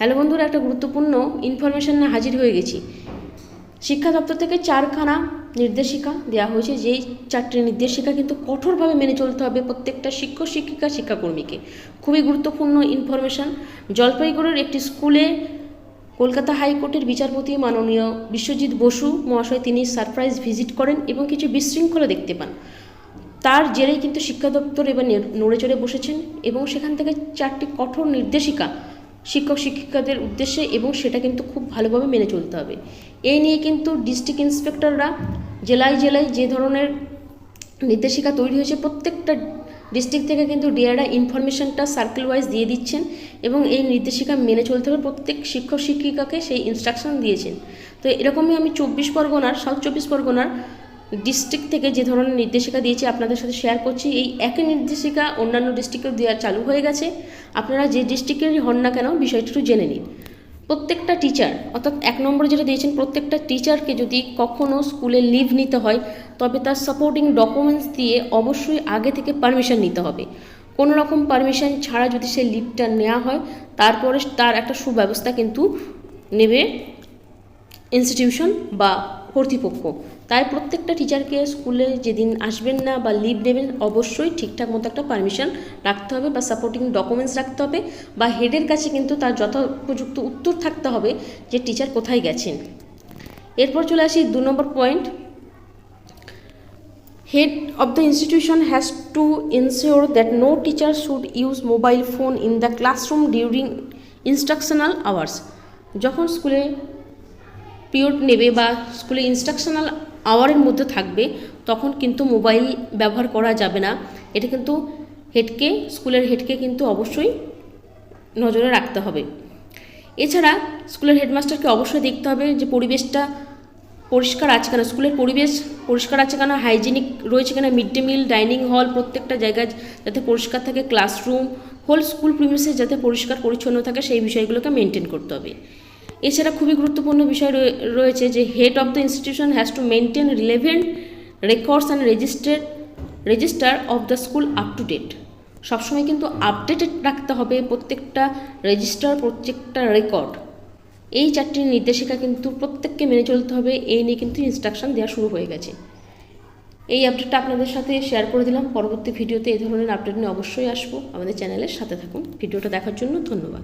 Hello বন্ধুরা, একটা গুরুত্বপূর্ণ ইনফরমেশন নিয়ে হাজির হয়ে গেছি। শিক্ষা দপ্তর থেকে চারখানা নির্দেশিকা দেওয়া হয়েছে, যেই চারটি নির্দেশিকা কিন্তু কঠোরভাবে মেনে চলতে হবে প্রত্যেকটা শিক্ষক, শিক্ষিকা, শিক্ষাকর্মীকে। খুবই গুরুত্বপূর্ণ ইনফরমেশন জলপাইগুড়ির একটি স্কুলে কলকাতা হাইকোর্টের বিচারপতি মাননীয় বিশ্বজিৎ বসু মহাশয় তিনি সারপ্রাইজ ভিজিট করেন এবং কিছু বিশৃঙ্খলা দেখতে পান। তার জেরেই কিন্তু শিক্ষা দপ্তর এবার নড়ে চড়ে বসেছেন এবং সেখান থেকে চারটি কঠোর নির্দেশিকা শিক্ষক শিক্ষিকাদের উদ্দেশ্যে এবং সেটা কিন্তু খুব ভালোভাবে মেনে চলতে হবে। এই নিয়ে কিন্তু ডিস্ট্রিক্ট ইন্সপেক্টররা জেলায় জেলায় যে ধরনের নির্দেশিকা তৈরি হয়েছে, প্রত্যেকটা ডিস্ট্রিক্ট থেকে কিন্তু ডিআররা ইনফরমেশনটা সার্কেল ওয়াইজ দিয়ে দিচ্ছেন এবং এই নির্দেশিকা মেনে চলতে হবে। প্রত্যেক শিক্ষক শিক্ষিকাকে সেই ইনস্ট্রাকশন দিয়েছেন। তো এরকমই আমি চব্বিশ পরগনার, সাউথ চব্বিশ পরগনার ডিস্ট্রিক্ট থেকে যে ধরনের নির্দেশিকা দিয়েছি, আপনাদের সাথে শেয়ার করছি। এই একই নির্দেশিকা অন্যান্য ডিস্ট্রিক্টেও দেওয়া চালু হয়ে গেছে। আপনারা যে ডিস্ট্রিক্টেরই হন না কেন, বিষয়টি একটু জেনে নিন। প্রত্যেকটা টিচার অর্থাৎ এক নম্বরে যেটা দিয়েছেন, প্রত্যেকটা টিচারকে যদি কখনও স্কুলে লিভ নিতে হয়, তবে তার সাপোর্টিং ডকুমেন্টস দিয়ে অবশ্যই আগে থেকে পারমিশন নিতে হবে। কোনো রকম পারমিশন ছাড়া যদি সে লিভটা নেওয়া হয়, তারপরে তার একটা সুব্যবস্থা কিন্তু নেবে ইনস্টিটিউশন বা কর্তৃপক্ষ। তাই প্রত্যেকটা টিচারকে স্কুলে যেদিন আসবেন না বা লিভ নেবেন অবশ্যই ঠিকঠাক মতো একটা পারমিশন রাখতে হবে বা সাপোর্টিং ডকুমেন্টস রাখতে হবে বা হেডের কাছে কিন্তু তার যথোপযুক্ত উত্তর থাকতে হবে যে টিচার কোথায় গেছেন। এরপর চলে আসি দু নম্বর point head of the institution has to ensure that no teacher should use mobile phone in the classroom during instructional hours. যখন স্কুলে পিরিয়ড নেবে বা স্কুলে ইনস্ট্রাকশনাল আওয়ারের মধ্যে থাকবে, তখন কিন্তু মোবাইল ব্যবহার করা যাবে না। এটা কিন্তু হেডকে স্কুলের হেডকে কিন্তু অবশ্যই নজরে রাখতে হবে। এছাড়া স্কুলের হেডমাস্টারকে অবশ্যই দেখতে হবে যে পরিবেশটা পরিষ্কার আছে কেন। স্কুলের পরিবেশ পরিষ্কার আছে কেন হাইজিনিক রয়েছে কিনা mid day meal dining hall প্রত্যেকটা জায়গায় যাতে পরিষ্কার থাকে ক্লাসরুম হোল স্কুল প্রিমিসে যাতে পরিষ্কার পরিচ্ছন্ন থাকে, সেই বিষয়গুলোকে মেনটেন করতে হবে। এছাড়া খুবই গুরুত্বপূর্ণ বিষয় রয়ে- রয়েছে যে head of the institution has to maintain relevant records and register register of the school up to date সবসময় কিন্তু আপডেটেড রাখতে হবে প্রত্যেকটা রেজিস্টার প্রত্যেকটা রেকর্ড এই চারটি নির্দেশিকা কিন্তু প্রত্যেককে মেনে চলতে হবে এই নিয়ে কিন্তু ইনস্ট্রাকশন দেওয়া শুরু হয়ে গেছে। এই আপডেটটা আপনাদের সাথে শেয়ার করে দিলাম। পরবর্তী ভিডিওতে এই ধরনের আপডেট নিয়ে অবশ্যই আসব। আমাদের চ্যানেলের সাথে থাকুন। ভিডিওটা দেখার জন্য ধন্যবাদ।